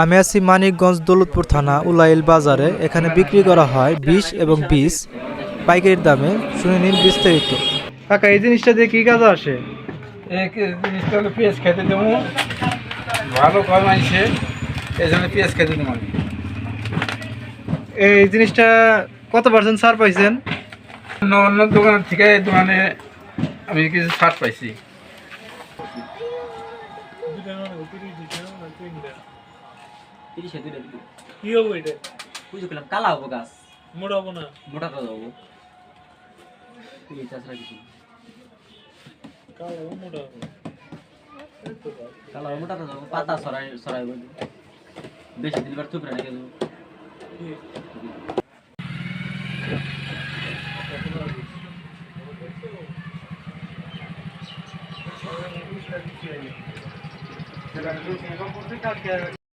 আমি আছি মানিকগঞ্জ দৌলতপুর থানা উলাইল বাজারে। এখানে বিক্রি করা হয় বিষ এবং বীজ পাইকারির দামে শুনে নিন বিস্তারিত। কাকা এই জিনিসটা দিয়ে কি কাজ আসে? এক জিনিসটা হলো পেঁয়াজ খেতে দেবো। ভালো কম আনছে এই জন্য পেঁয়াজ খেতে দেবো আমি। এই জিনিসটা কত পার্সেন্ট ছাড় পাইছেন? অন্য অন্য দোকানের থেকে এই দোকানে আমি কিছু ছাড় পাইছি। তিরিশে দুইটা দিবি কি হব এটা? বুঝে পেলাম কালা হব গাছ। মোড়াবো না? মোটাটা যাব তুই তাছাড়া কিছু না। কালো মোড়াবো কালা হব মোটাটা যাব পাতা সরাই সরাই বলব বেশি দিন বার থুপড়ে রেখে দেবো।